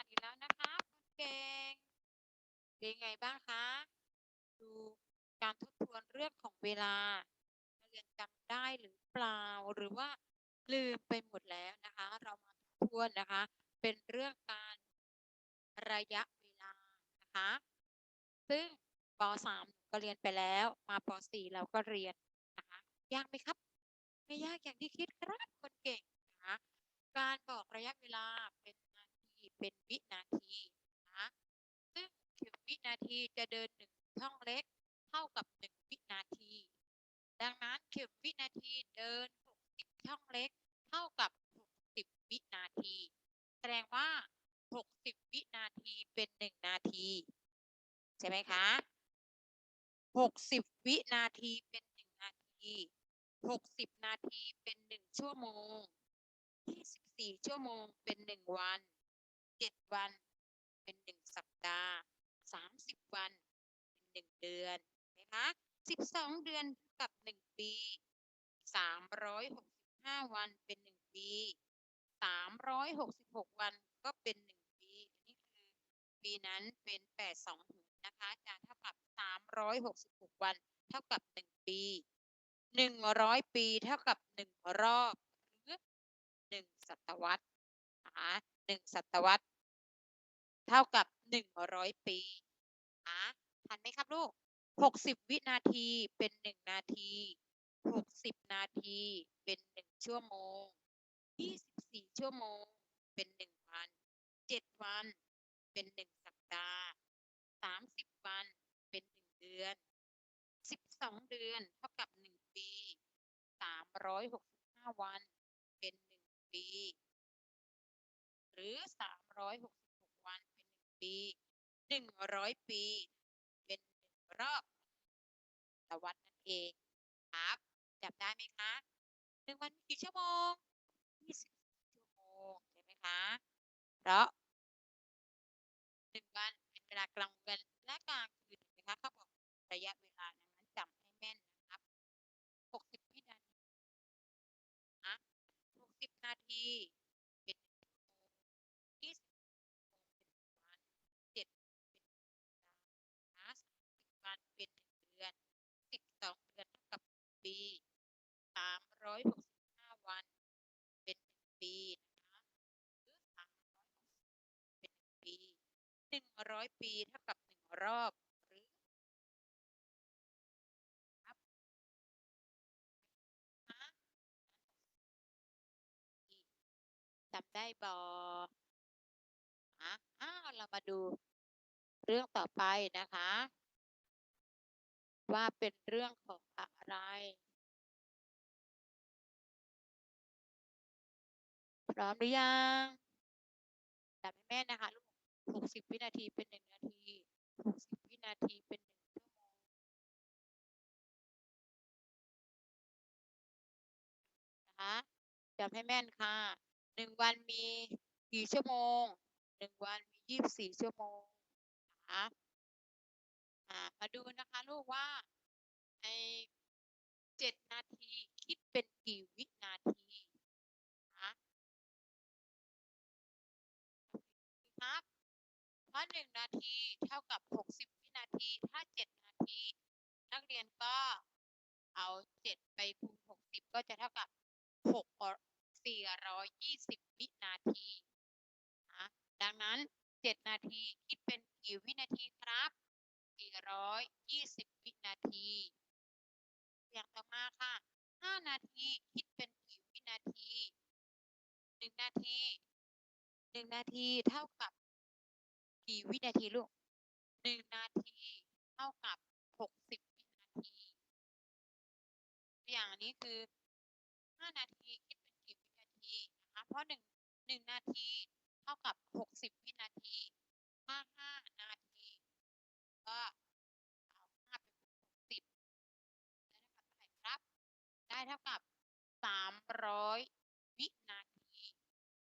าอีกแล้วนะคะคุณเก่งเป็นไงบ้างคะ ดูการทบทวนเรื่องของเวลาเรียนจำได้หรือเปล่าหรือว่าลืมไปหมดแล้วนะคะ เรามาทบทวนนะคะ เป็นเรื่องการระยะเวลานะคะ ซึ่งป .3 ก็เรียนไปแล้ว มาป .4 เราก็เรียนนะคะยากไหมครับ ไม่ยากอย่างที่คิดครับคนเก่งนะคะการบอกระยะเวลาเป็น เป็นวินาทีนะซึ่งหนึ่งวินาทีจะเดินหนึ่งช่องเล็กเท่ากับหนึ่งวินาที ดังนั้นเข็มวินาทีเดิน 60 ช่องเล็ก เท่ากับ 60 วินาที แสดงว่า 60 วินาทีเป็น 1 นาที ใช่ไหมคะ 60 วินาทีเป็น 1 นาที 60 นาทีเป็น 1 ชั่วโมง 24 ชั่วโมงเป็น 1 วัน เจ็ดวัน เป็นหนึ่งสัปดาห์สามสิบวัน เป็นหนึ่งเดือนไหมคะสิบสองเดือนกับหนึ่งปีสามร้อยหกสิบห้าวันเป็นหนึ่งปีสามร้อยหกสิบหกวันก็เป็นหนึ่งปีนี่คือปีนั้นเป็นแปดสองหนะคะจะเท่ากับสามร้อยหกสิบหกวัน เท่ากับหนึ่งปีหนึ่งร้อยปีเท่ากับหนึ่งรอบหรือหนึ่งศตวรรษนะค หนึ่งศตวรรษ เท่ากับหนึ่งร้อยปีนะทันไหมครับลูกหกสิบวินาทีเป็นหนึ่งนาทีหกสิบนาทีเป็นหนึ่งชั่วโมงยี่สิบสี่ชั่วโมงเป็นหนึ่งวันเจ็ดวันเป็นหนึ่งสัปดาห์สามสิบวันเป็นหนึ่งเดือนสิบสองเดือนเท่ากับหนึ่งปีสามร้อยหกสิบห้าวันเป็นหนึ่งปี หรือ 366 วันเป็น 1 ปี 100 ปี เป็น1รอบศตวรรษนั่นเองครับจำได้ไหมคะ1วันมีกี่ชั่วโมง24ชั่วโมงใช่ไหมคะเพราะ1วันเป็นเวลากลางวันและกลางคืนเห็นไหมคะเขาบอกระยะเวลานั้นจำให้แม่นนะครับ60วินาทีนะ60 นาทีเป็น 1 ชั่วโมง 20 ชั่วโมงเป็น 1 วัน 7 เป็น 1 สัปดาห์นะ30 วันเป็น 1 เดือน 12 เดือนเท่ากับ 1 ปี 365วัน เป็นปีนะคะหรือ360เป็นปี100ปีเท่ากับ1รอบหรือครับนะจำได้บ่อะอ้าวเรามาดูเรื่องต่อไปนะคะ ว่าเป็นเรื่องของอะไร ร้อมหรือยังจำให้แม่นนะคะลูก60วินาทีเป็น1นาที60วินาทีเป็น1ชั่วโมงนะคะจำให้แม่นค่ะ1วันมีกี่ชั่วโมง1วันมี24ชั่วโมงนะคะอ่ามาดูนะคะลูกว่าใน7นาทีคิดเป็นกี่วินาที เพรา1 นาทีเท่ากับ 60 วินาที ถ้า 7 นาที นักเรียนก็เอา 7 ไปคูณ 60 ก็จะเท่ากับ 6 420 วินาทีนะดังนั้น 7 นาทีคิดเป็นกี่วินาทีครับ 420 วินาที อย่างต่อมาค่ะ 5 นาทีคิดเป็นกี่วินาที 1 นาที 1 นาทีเท่ากับ กี่วินาทีลูก1นาทีเท่ากับ60วินาทีตัวอย่างนี้คือ5นาทีคิดเป็นกี่วินาทีนะคะเพราะ1 1นาทีเท่ากับ60วินาทีถ้า5นาที ก็เอา5ไปคูณ60ได้เท่ากับเท่าไหร่ครับ ได้เท่ากับ300วินาที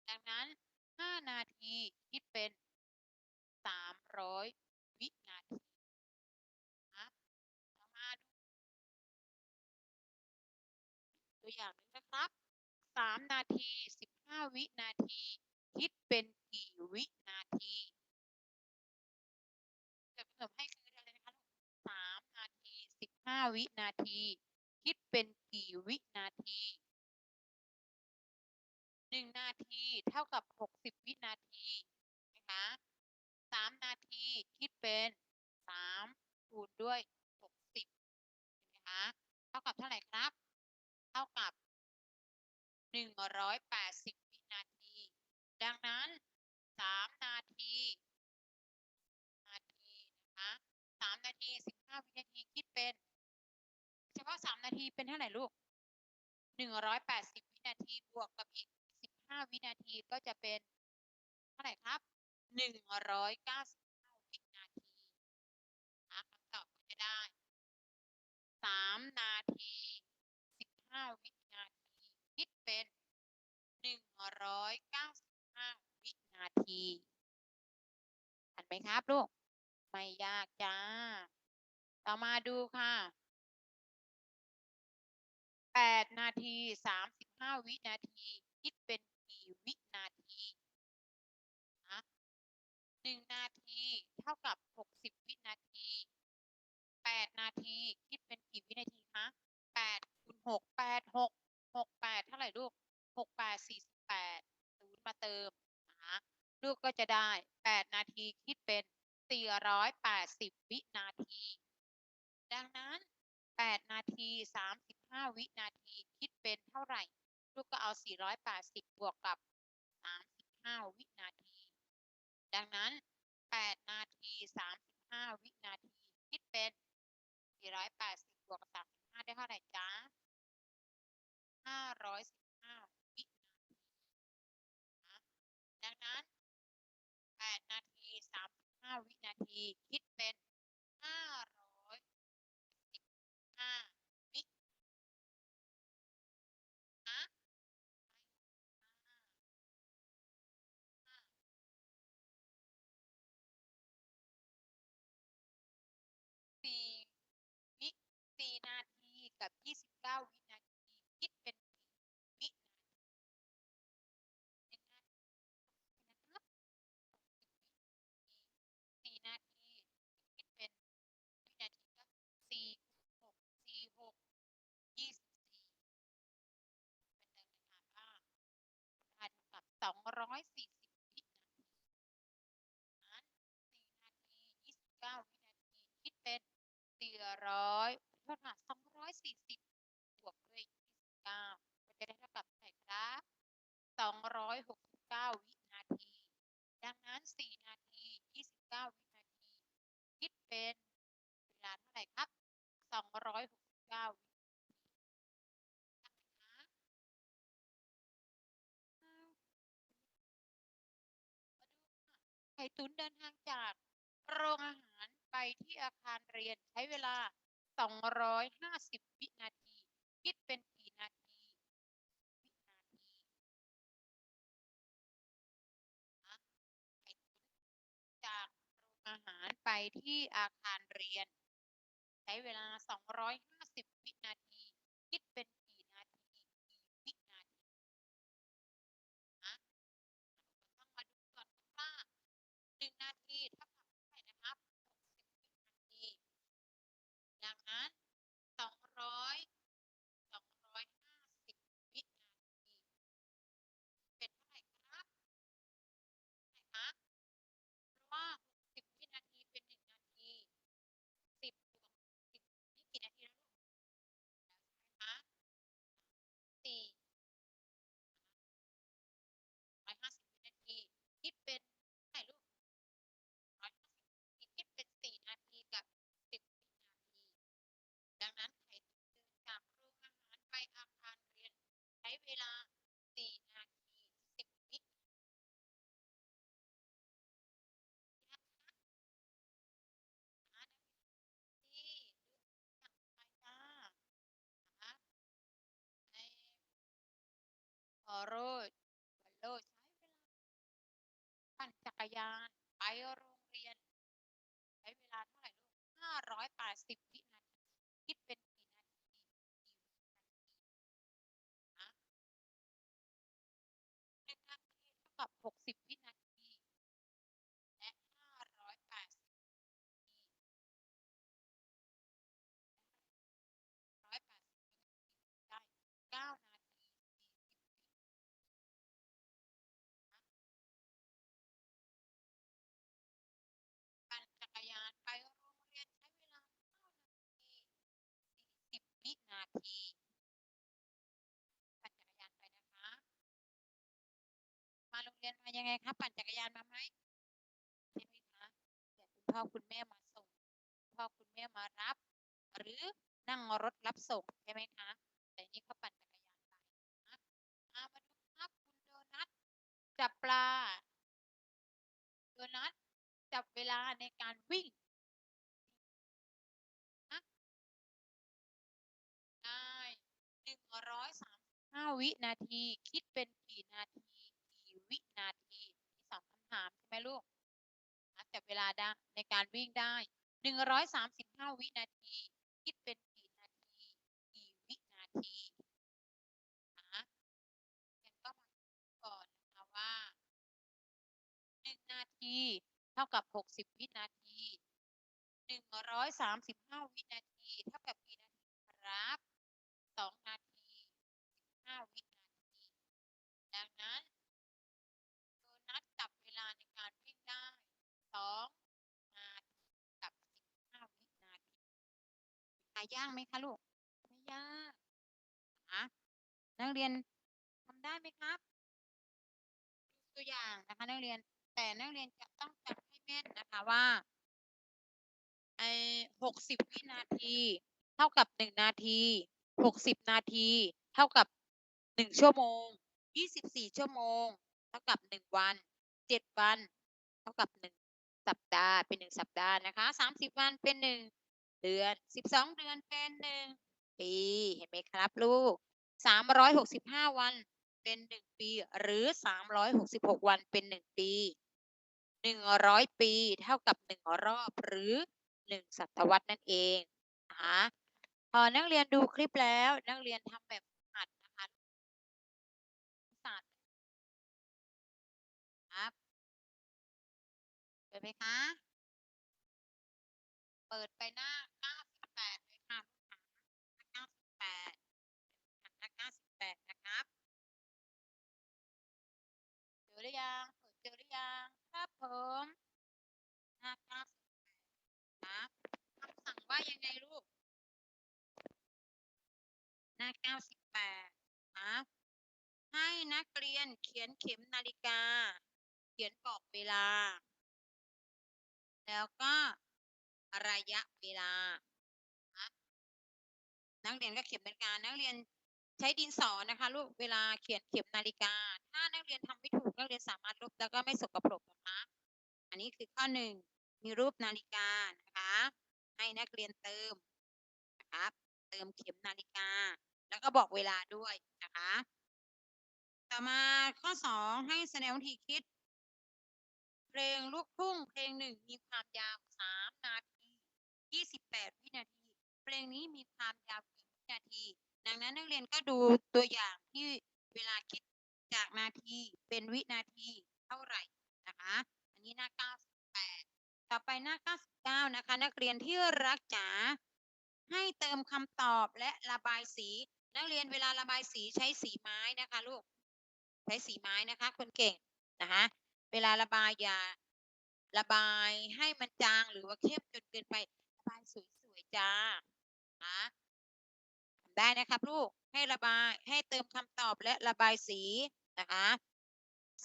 ดังนั้น5นาทีคิดเป็น 300วินาทีนะเรามาดูตัวอย่างหนึงนะครับ3นาที15วินาที คิดเป็นกี่วินาทีจะเพิ่มให้คืออะไรนะคะสามนาทีสิบห้าวินาที คิดเป็นกี่วินาทีหนึ่งนาทีเท่ากับหกสิบวินาทีนะคะ สามนาทีคิดเป็นสามคูณด้วยหกสิบเห็นไหมคะเท่ากับเท่าไหร่ครับ เท่ากับหนึ่งร้อยแปดสิบวินาที ดังนั้นสามนาทีนาทีนะคะสามนาทีสิบห้าวินาทีคิดเป็น เฉพาะสามนาทีเป็นเท่าไหร่ลูกหนึ่งร้อยแปดสิบวินาทีบวกกับอีกสิบห้าวินาทีก็จะเป็นเท่าไหร่ครับ หนึ่งร้อยเก้าสิบห้าวินาทีนะคำตอบก็จะได้สามนาทีสิบห้าวินาทีคิดเป็นหนึ่งร้อยเก้าสิบห้าวินาทีทันไหมครับลูก ไม่ยากจ้า ต่อมาดูค่ะแปดนาทีสามสิบห้าวินาที คิดเป็นกี่วินาที หนึ่งนาทีเท่ากับหกสิบวินาทีแปดนาทีคิดเป็นกี่วินาทีคะแปดคูณหกแปดหกหกแปดเท่าไหร่ลูกหกแปดสี่สิบแปดศูนย์มาเติมนะลูกก็จะได้แปดนาทีคิดเป็นสี่ร้อยแปดสิบวินาที ดังนั้นแปดนาทีสามสิบห้าวินาทีคิดเป็นเท่าไหร่ ลูกก็เอาสี่ร้อยแปดสิบบวกกับสามสิบห้าวินาที ดังนั้น 8 นาที 35 วินาที คิดเป็น 480บวก30 ร้อยสี่สิบวินาทีนั้นสี่นาทียี่สิบเก้าวินาทีคิดเป็นสี่ร้อยโทษค่ะสองร้อยสี่สิบบวกด้วยยี่สิบเก้าก็จะได้เท่ากับเท่าไหร่ครับสองร้อยหกสิบเก้าวินาที ดังนั้นสี่นาทียี่สิบเก้าวินาที คิดเป็นเวลาเท่าไหร่ครับสองร้อยหกสิบเก้าวินาทีทำไหมคะอ้าวมาดูค่ะไข่ตุ๋นเดินทางจากโรงอาหารไปที่อาคารเรียนใช้เวลา 250 วินาที คิดเป็นกี่นาที วินาทีไข่ตุ๋นจากโรงอาหารไปที่อาคารเรียน ใช้เวลา 250 วินาที คิดเป็นกี่นาที กี่วินาทีนะเราก็ต้องมาดูก่อนว่า 1 นาทีเท่ากับเท่าไหร่นะครับ 60 วินาที ดังนั้น สองร้อย วินาที เป็นเท่าไหร่ครับเท่าไหร่คะเพราะว่า 60 วินาทีเป็น 1 นาที 10บวก10นี่กี่นาทีแล้วลูกแล้วใช่ไหมคะ4 150 วินาที คิดเป็นเท่าไหร่ลูก 150วินาทีคิดเป็น 4 นาทีกับ 10 วินาที ดังนั้นไข่ตุ๋นเดินจากโรงอาหารไปอาคารเรียน ใช้เวลา 4 นาที 10 วิยากนะหานาทีดูอย่างไรจ้านะคะในพอ โรดวันโลดใช้เวลาปั่นจักรยานไปโรงเรียน ใช้เวลาเท่าไหร่ลูกห้าร้อยแปดสิบวินาทีคิดเป็นกี่นาทีกี่วินาทีนะหนึ่งนาทีเท่ากับหกสิบที และ 580ร้อยแปดสิบได้เก้านาทีสี่สิบวิปั่นจักรยานไปโรงเรียนใช้เวลาเก้านาทีสี่สิบ วินาทีปั่นจักรยานไปนะคะ มาโรงเรียนมายังไงคะปั่นจักรยานมาไหมใช่ไหมคะเดี๋ยวคุณพ่อคุณแม่มาส่งคุณพ่อคุณแม่มารับ หรือนั่งรถรับส่งใช่ไหมคะแต่นี่เขาปั่นจักรยานไปนะอ่ามาดูครับคุณโดนัทจับปลาโดนัทจับเวลาในการวิ่ง วินาที คิดเป็นกี่นาทีกี่วินาทีมีสองคำถามใช่ไหมลูกอะจับเวลาได้ในการวิ่งได้หนึ่งร้อยสามสิบห้าวินาที คิดเป็นกี่นาทีกี่วินาทีนะเรียนก็มาก่อนนะคะว่าหนึ่งนาทีเท่ากับหกสิบวินาทีหนึ่งร้อยสามสิบห้าวินาทีเท่ากับกี่นาทีครับสองนาทีสิบห้าวินาที ดังนั้นโดนัทจับเวลาในการวิ่งได้สองนาทีกับสิบห้าวินาทีหายากไหมคะ ลูก ไม่ยากนะนักเรียนทำได้ไหมครับดูตัวอย่างนะคะนักเรียน แต่นักเรียนจะต้องจำให้แม่นนะคะว่าไอ้หกสิบวินาที เท่ากับหนึ่งนาทีหกสิบนาที เท่ากับหนึ่งชั่วโมงยี่สิบสี่ชั่วโมง เท่ากับหนึ่งวันเจ็ดวัน เท่ากับหนึ่งสัปดาห์เป็นหนึ่งสัปดาห์นะคะสามสิบวันเป็นหนึ่ง เดือนสิบสองเดือนเป็นหนึ่งปี เห็นไหมครับลูกสามร้อยหกสิบห้าวันเป็นหนึ่งปี หรือสามร้อยหกสิบหกวันเป็นหนึ่งปีหนึ่งร้อยปีเท่ากับหนึ่งรอบหรือหนึ่งศตวรรษนั่นเองนะคะพอนักเรียนดูคลิปแล้วนักเรียนทำแบบฝึกหัดนะคะศาสตร์ครับเปิดไหมคะ เปิดไปหน้า 98 เลยค่ะลูกค้าหน้า98หน้า98 นะครับ เจอห รือยังเปิดเจอหรือยังครับผมหน้า98ครับคำสั่งว่ายังไงลูกหน้า98ครับให้นักเรียนเขียนเข็มนาฬิกา เขียนบอกเวลา แล้วก็ระยะเวลานะนักเรียนก็เขียนเป็นการนักเรียน ใช้ดินสอนะคะลูกเวลาเขียนเข็มนาฬิกา ถ้านักเรียนทำไม่ถูกนักเรียนสามารถลบแล้วก็ไม่สกปรกนะคะ อันนี้คือข้อหนึ่งมีรูปนาฬิกานะคะ ให้นักเรียนเติมนะครับเติมเข็มนาฬิกา แล้วก็บอกเวลาด้วยนะคะ ต่อมาข้อสองให้แสดงวิธีคิด เพลงลูกทุ่งเพลงหนึ่งมีความยาวสามนาทียี่สิบแปดวินาที เพลงนี้มีความยาวกี่วินาที ดังนั้นนักเรียนก็ดูตัวอย่างที่เวลาคิดจากนาทีเป็นวินาทีเท่าไหร่นะคะ อันนี้หน้า 98 ต่อไปหน้า 99 นะคะ นักเรียนที่รักจ๋าให้เติมคำตอบและระบายสี นักเรียนเวลาระบายสีใช้สีไม้นะคะลูก ใช้สีไม้นะคะ คนเก่งนะคะ เวลาระบายอย่าระบายให้มันจางหรือว่าเข้มจนเกินไประบายสวยๆจ้านะ ได้นะครับลูกให้ระบายให้เติมคำตอบและระบายสีนะคะ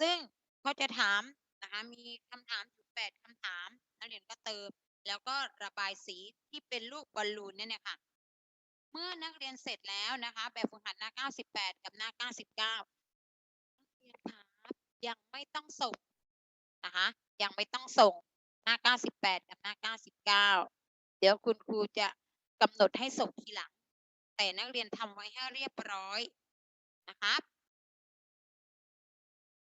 ซึ่งเขาจะถามนะคะมีคำถามอยู่แปดคำถามนักเรียนก็เติม แล้วก็ระบายสีที่เป็นลูกบอลลูนเนี่ยนะคะเมื่อนักเรียนเสร็จแล้วนะคะ แบบฝึกหัดหน้า 98 กับหน้า 99นักเรียนครับยังไม่ต้องส่งนะคะยังไม่ต้องส่งหน้า 98 กับหน้า 99 เดี๋ยวคุณครูจะกำหนดให้ส่งทีหลัง แต่นักเรียนทำไว้ให้เรียบร้อยนะครับ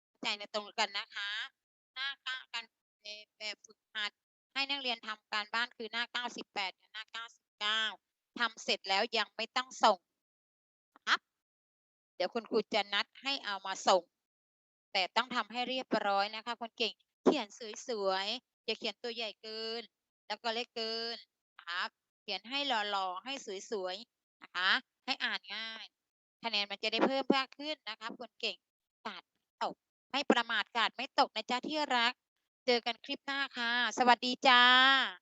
เข้าใจในตรงกันนะคะ หน้าก้ากันแบบฝึกหัด ให้นักเรียนทำการบ้านคือหน้า 98กับหน้า 99ทำเสร็จแล้วยังไม่ต้องส่งนะครับ เดี๋ยวคุณครูจะนัดให้เอามาส่ง แต่ต้องทำให้เรียบร้อยนะคะ คนเก่งเขียนสวยๆอย่าเขียนตัวใหญ่เกิน แล้วก็เล็กเกินครับ เขียนให้หล่อๆให้สวยๆ นะคะ ให้อ่านง่าย คะแนนมันจะได้เพิ่มมากขึ้นนะคะคนเก่งกาดตกไม่ประมาทกาดไม่ตกนะจ๊ะที่รัก เจอกันคลิปหน้าค่ะ สวัสดีจ้า